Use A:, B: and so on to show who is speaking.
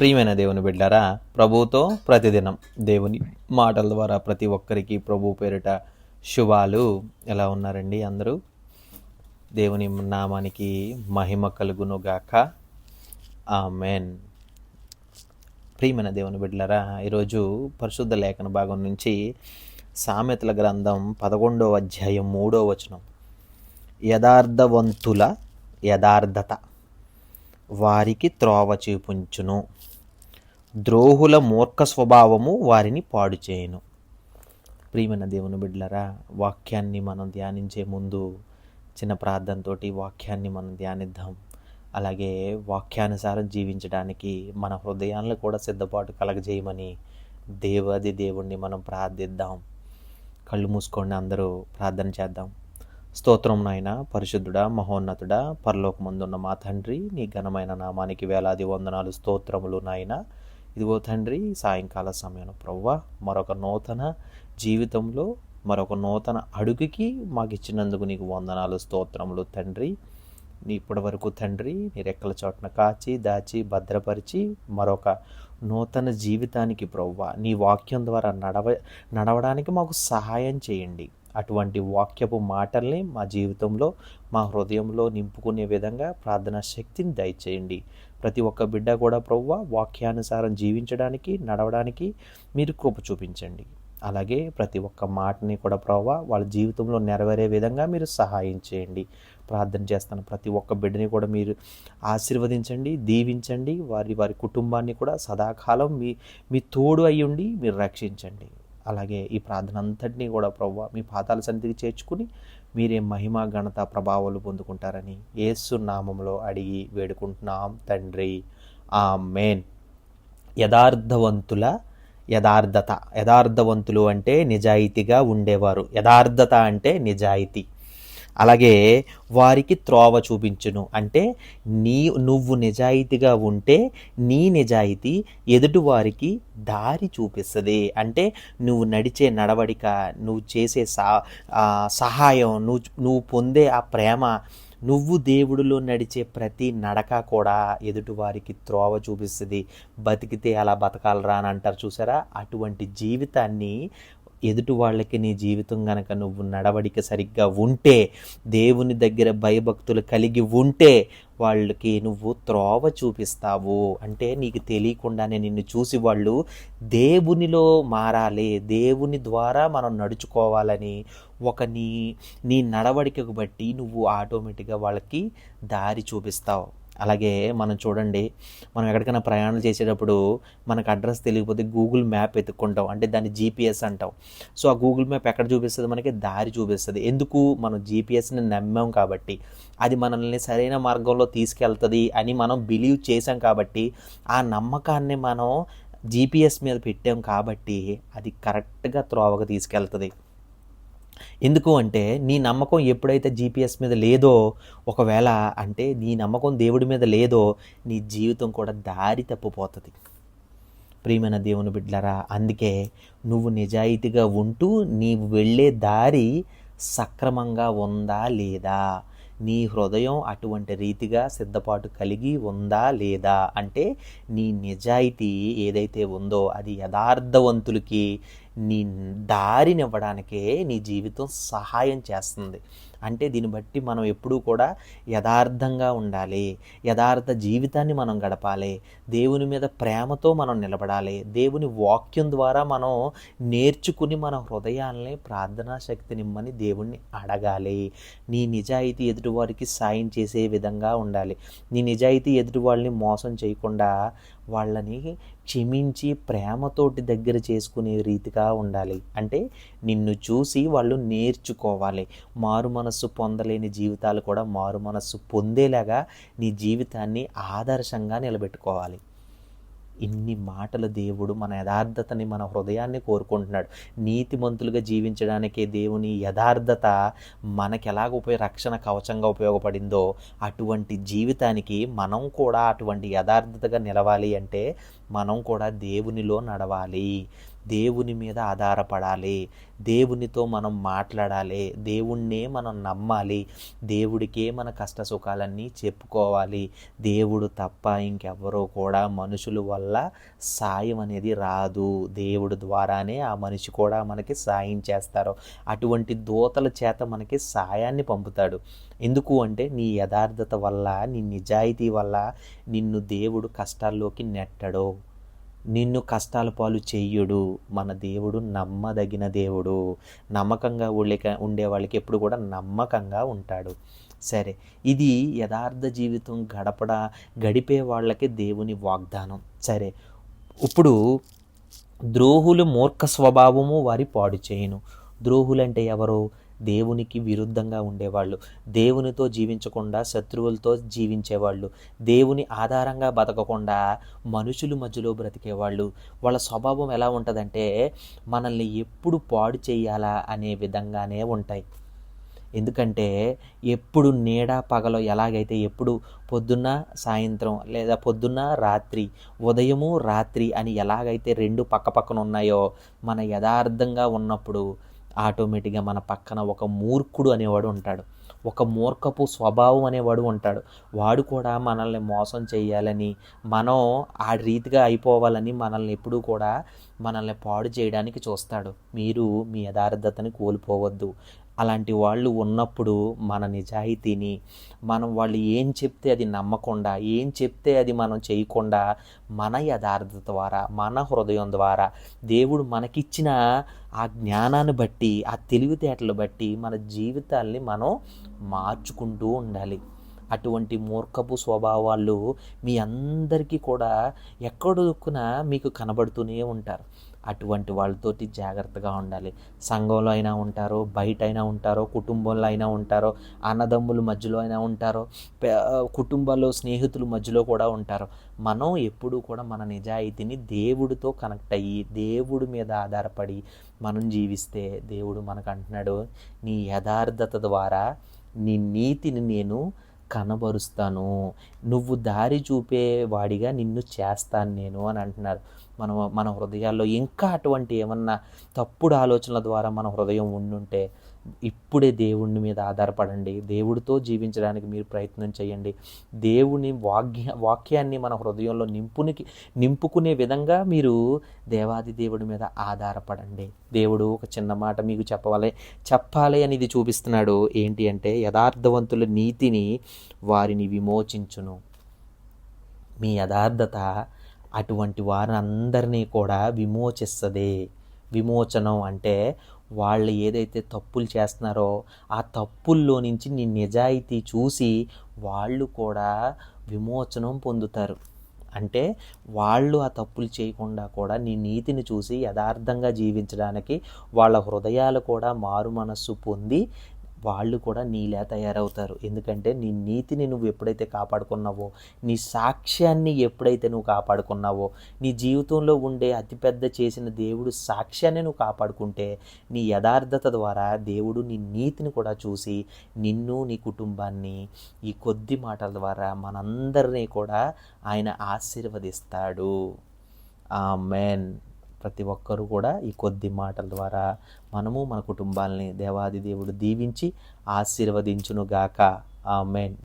A: ప్రియమైన దేవుని బిడ్డారా ప్రభుతో ప్రతిదినం దేవుని మాటల ద్వారా ప్రతి ఒక్కరికి ప్రభు పేరిట శుభాలు. ఎలా ఉన్నారండి అందరూ? దేవుని నామానికి మహిమ కలుగును గాక ఆమెన్. ప్రియమైన దేవుని బిడ్డలారా ఈరోజు పరిశుద్ధ లేఖన భాగం నుంచి సామెతల గ్రంథం పదకొండవ అధ్యాయం మూడో వచనం. యథార్థవంతుల యథార్థత వారికి త్రోవ చూపించును. ద్రోహుల మూర్ఖ స్వభావము వారిని పాడు చేయను. ప్రియమైన దేవుని బిడ్డలరా వాక్యాన్ని మనం ధ్యానించే ముందు చిన్న ప్రార్థనతోటి వాక్యాన్ని మనం ధ్యానిద్దాం. అలాగే వాక్యానుసారం జీవించడానికి మన హృదయాలను కూడా సిద్ధపాటు కలగజేయమని దేవాది దేవుణ్ణి మనం ప్రార్థిద్దాం. కళ్ళు మూసుకోండి అందరూ ప్రార్థన చేద్దాం. స్తోత్రం నాయన పరిశుద్ధుడా మహోన్నతుడా పరలోకమందున్న మా తండ్రి నీ ఘనమైన నామానికి వేలాది వందనాలు స్తోత్రములు నాయన. ఇదిగో తండ్రి సాయంకాల సమయం ప్రవ్వ మరొక నూతన జీవితంలో మరొక నూతన అడుగుకి మాకు ఇచ్చినందుకు నీకు వందనాలు స్తోత్రములు తండ్రి. నీ ఇప్పటి వరకు తండ్రి నీ రెక్కల చోట్న కాచి దాచి భద్రపరిచి మరొక నూతన జీవితానికి ప్రవ్వ నీ వాక్యం ద్వారా నడవ నడవడానికి మాకు సహాయం చేయండి. అటువంటి వాక్యపు మాటల్ని మా జీవితంలో మా హృదయంలో నింపుకునే విధంగా ప్రార్థనా శక్తిని దయచేయండి. ప్రతి ఒక్క బిడ్డ కూడా ప్రవ్వ వాక్యానుసారం జీవించడానికి నడవడానికి మీరు కృప చూపించండి. అలాగే ప్రతి ఒక్క మాటని కూడా ప్రవ్వ వాళ్ళ జీవితంలో నెరవేరే విధంగా మీరు సహాయం చేయండి. ప్రార్థన చేస్తాను ప్రతి ఒక్క బిడ్డని కూడా మీరు ఆశీర్వదించండి దీవించండి. వారి వారి కుటుంబాన్ని కూడా సదాకాలం మీ మీ తోడు అయ్యుండి మీరు రక్షించండి. అలాగే ఈ ప్రార్థన అంతటినీ కూడా ప్రవ్వ మీ పాదాల సన్నిధికి చేర్చుకుని మీరే మహిమ ఘనత ప్రభావాలు పొందుకుంటారని యేసు నామంలో అడిగి వేడుకుంటున్నాం తండ్రి. ఆ మేన్ యథార్థవంతుల యథార్థత. యథార్థవంతులు అంటే నిజాయితీగా ఉండేవారు. యథార్థత అంటే నిజాయితీ. అలాగే వారికి త్రోవ చూపించును. అంటే నీ నువ్వు నిజాయితీగా ఉంటే నీ నిజాయితీ ఎదుటి వారికి దారి చూపిస్తుంది. అంటే నువ్వు నడిచే నడవడిక నువ్వు చేసే సా సహాయం నువ్వు నువ్వు పొందే ఆ ప్రేమ నువ్వు దేవుడిలో నడిచే ప్రతి నడక కూడా ఎదుటివారికి త్రోవ చూపిస్తుంది. బతికితే అలా బతకాలరా అని అంటారు చూసారా? అటువంటి జీవితాన్ని ఎదుటి వాళ్ళకి నీ జీవితం గనక నువ్వు నడవడిక సరిగ్గా ఉంటే దేవుని దగ్గర భయభక్తులు కలిగి ఉంటే వాళ్ళకి నువ్వు త్రోవ చూపిస్తావు. అంటే నీకు తెలియకుండానే నిన్ను చూసి వాళ్ళు దేవునిలో మారాలి దేవుని ద్వారా మనం నడుచుకోవాలని ఒక నీ నీ నడవడికకు బట్టి నువ్వు ఆటోమేటిక్గా వాళ్ళకి దారి చూపిస్తావు. అలాగే మనం చూడండి మనం ఎక్కడికైనా ప్రయాణం చేసేటప్పుడు మనకు అడ్రస్ తెలియకపోతే గూగుల్ మ్యాప్ ఎత్తుక్కుంటాం అంటే దాన్ని జీపీఎస్ అంటాం. సో ఆ గూగుల్ మ్యాప్ ఎక్కడ చూపిస్తుంది? మనకి దారి చూపిస్తుంది. ఎందుకు మనం జీపీఎస్ని నమ్మాం కాబట్టి అది మనల్ని సరైన మార్గంలో తీసుకెళ్తుంది అని మనం బిలీవ్ చేసాం కాబట్టి ఆ నమ్మకాన్ని మనం జీపీఎస్ మీద పెట్టాం కాబట్టి అది కరెక్ట్గా త్రోవగా తీసుకెళ్తుంది. ఎందుకు అంటే నీ నమ్మకం ఎప్పుడైతే జీపీఎస్ మీద లేదో ఒకవేళ అంటే నీ నమ్మకం దేవుడి మీద లేదో నీ జీవితం కూడా దారి తప్పిపోతుంది. ప్రియమైన దేవుని బిడ్డలరా అందుకే నువ్వు నిజాయితీగా ఉంటూ నీవు వెళ్ళే దారి సక్రమంగా ఉందా లేదా? నీ హృదయం అటువంటి రీతిగా సిద్ధపాటు కలిగి ఉందా లేదా అంటే నీ నిజాయితీ ఏదైతే ఉందో అది యథార్థవంతులకి నీ దారినివ్వడానికే నీ జీవితం సహాయం చేస్తుంది. అంటే దీన్ని బట్టి మనం ఎప్పుడూ కూడా యథార్థంగా ఉండాలి. యథార్థ జీవితాన్ని మనం గడపాలి. దేవుని మీద ప్రేమతో మనం నిలబడాలి. దేవుని వాక్యం ద్వారా మనం నేర్చుకుని మన హృదయాల్ని ప్రార్థనా శక్తినిమ్మని దేవుణ్ణి అడగాలి. నీ నిజాయితీ ఎదుటివారికి సాయం చేసే విధంగా ఉండాలి. నీ నిజాయితీ ఎదుటి వాళ్ళని మోసం చేయకుండా వాళ్ళని క్షమించి ప్రేమతోటి దగ్గర చేసుకునే రీతిగా ఉండాలి. అంటే నిన్ను చూసి వాళ్ళు నేర్చుకోవాలి. మారు మనస్సు పొందలేని జీవితాలు కూడా మారు మనస్సు పొందేలాగా నీ జీవితాన్ని ఆదర్శంగా నిలబెట్టుకోవాలి. ఇన్ని మాటల దేవుడు మన యథార్థతని మన హృదయాన్ని కోరుకుంటున్నాడు. నీతిమంతులుగా జీవించడానికే దేవుని యథార్థత మనకి ఎలాగ ఉపయోగ రక్షణ కవచంగా ఉపయోగపడిందో అటువంటి జీవితానికి మనం కూడా అటువంటి యథార్థతగా నిలవాలి అంటే మనం కూడా దేవునిలో నడవాలి. దేవుని మీద ఆధారపడాలి. దేవునితో మనం మాట్లాడాలి. దేవుణ్ణే మనం నమ్మాలి. దేవుడికే మన కష్ట సుఖాలన్నీ చెప్పుకోవాలి. దేవుడు తప్ప ఇంకెవరో కూడా మనుషుల వల్ల సాయం అనేది రాదు. దేవుడు ద్వారానే ఆ మనిషి కూడా మనకి సాయం చేస్తారు. అటువంటి దూతల చేత మనకి సాయాన్ని పంపుతాడు. ఎందుకు అంటే నీ యథార్థత వల్ల నీ నిజాయితీ వల్ల నిన్ను దేవుడు కష్టాల్లోకి నెట్టడు. నిన్ను కష్టాల పాలు చెయ్యడు మన దేవుడు నమ్మదగిన దేవుడు. నమ్మకంగా ఉండే ఉండే వాళ్ళకి ఎప్పుడు కూడా నమ్మకంగా ఉంటాడు. సరే ఇది యథార్థ జీవితం గడపడ గడిపే వాళ్ళకి దేవుని వాగ్దానం. సరే ఇప్పుడు ద్రోహులు మూర్ఖ స్వభావము వారి పాడు చేయను. ద్రోహులంటే ఎవరు? దేవునికి విరుద్ధంగా ఉండేవాళ్ళు. దేవునితో జీవించకుండా శత్రువులతో జీవించేవాళ్ళు. దేవుని ఆధారంగా బతకకుండా మనుషుల మధ్యలో బ్రతికేవాళ్ళు. వాళ్ళ స్వభావం ఎలా ఉంటుందంటే మనల్ని ఎప్పుడు పాడు చేయాలా అనే విధంగానే ఉంటాయి. ఎందుకంటే ఎప్పుడు నీడ పగలో ఎలాగైతే ఎప్పుడు పొద్దున్న సాయంత్రం లేదా పొద్దున్న రాత్రి ఉదయము రాత్రి అని ఎలాగైతే రెండు పక్క పక్కన ఉన్నాయో మన యథార్థంగా ఉన్నప్పుడు ఆటోమేటిక్గా మన పక్కన ఒక మూర్ఖుడు అనేవాడు ఉంటాడు. ఒక మూర్ఖపు స్వభావం అనేవాడు ఉంటాడు. వాడు కూడా మనల్ని మోసం చేయాలని మనం ఆ రీతిగా అయిపోవాలని మనల్ని ఎప్పుడూ కూడా మనల్ని పాడు చేయడానికి చూస్తాడు. మీరు మీ యథార్థతని కోల్పోవద్దు. అలాంటి వాళ్ళు ఉన్నప్పుడు మన నిజాయితీని మనం వాళ్ళు ఏం చెప్తే అది నమ్మకుండా ఏం చెప్తే అది మనం చేయకుండా మన యథార్థత ద్వారా మన హృదయం ద్వారా దేవుడు మనకిచ్చిన ఆ జ్ఞానాన్ని బట్టి ఆ తెలివితేటలు బట్టి మన జీవితాల్ని మనం మార్చుకుంటూ ఉండాలి. అటువంటి మూర్ఖపు స్వభావాలు మీ అందరికీ కూడా ఎక్కడొక్కున మీకు కనబడుతూనే ఉంటారు. అటువంటి వాళ్ళతోటి జాగ్రత్తగా ఉండాలి. సంఘంలో అయినా ఉంటారో బయట అయినా ఉంటారో కుటుంబంలో అయినా ఉంటారో అన్నదమ్ముల మధ్యలో అయినా ఉంటారో కుటుంబాల్లో స్నేహితుల మధ్యలో కూడా ఉంటారు మనం ఎప్పుడూ కూడా మన నిజాయితీని దేవుడితో కనెక్ట్ అయ్యి దేవుడి మీద ఆధారపడి మనం జీవిస్తే దేవుడు మనకు అంటున్నాడు నీ యథార్థత ద్వారా నీ నీతిని నేను కనబరుస్తాను. నువ్వు దారి చూపే వాడిగా నిన్ను చేస్తాను నేను అని అంటున్నారు. మన మన హృదయాల్లో ఇంకా అటువంటి ఏమన్నా తప్పుడు ఆలోచనల ద్వారా మన హృదయం ఉండుంటే ఇప్పుడే దేవుణ్ణి మీద ఆధారపడండి. దేవుడితో జీవించడానికి మీరు ప్రయత్నం చేయండి. దేవుని వాక్య వాక్యాన్ని మన హృదయంలో నింపునికి నింపుకునే విధంగా మీరు దేవాది దేవుడి మీద ఆధారపడండి. దేవుడు ఒక చిన్న మాట మీకు చెప్పవాలి. చెప్పాలి అని ఇది చూపిస్తున్నాడు. ఏంటి అంటే యథార్థవంతుల నీతిని వారిని విమోచించును. మీ యథార్థత అటువంటి వారందరినీ కూడా విమోచిస్తుంది. విమోచనం అంటే వాళ్ళు ఏదైతే తప్పులు చేస్తున్నారో ఆ తప్పుల్లో నుంచి నీ నిజాయితీ చూసి వాళ్ళు కూడా విమోచనం పొందుతారు. అంటే వాళ్ళు ఆ తప్పులు చేయకుండా కూడా నీ నీతిని చూసి యథార్థంగా జీవించడానికి వాళ్ళ హృదయాలు కూడా మారు మనస్సు పొంది వాళ్ళు కూడా నీలా తయారవుతారు. ఎందుకంటే నీ నీతిని నువ్వు ఎప్పుడైతే కాపాడుకున్నావో నీ సాక్ష్యాన్ని ఎప్పుడైతే నువ్వు కాపాడుకున్నావో నీ జీవితంలో ఉండే అతిపెద్ద చేసిన దేవుడు సాక్ష్యాన్ని నువ్వు కాపాడుకుంటే నీ యథార్థత ద్వారా దేవుడు నీ నీతిని కూడా చూసి నిన్ను నీ కుటుంబాన్ని ఈ కొద్ది మాటల ద్వారా మనందరినీ కూడా ఆయన ఆశీర్వదిస్తాడు. ఆ మెన్ ప్రతి ఒక్కరూ కూడా ఈ కొద్ది మాటల ద్వారా మనము మన కుటుంబాలని దేవాది దేవుడు దీవించి ఆశీర్వదించునుగాక. ఆమెన్.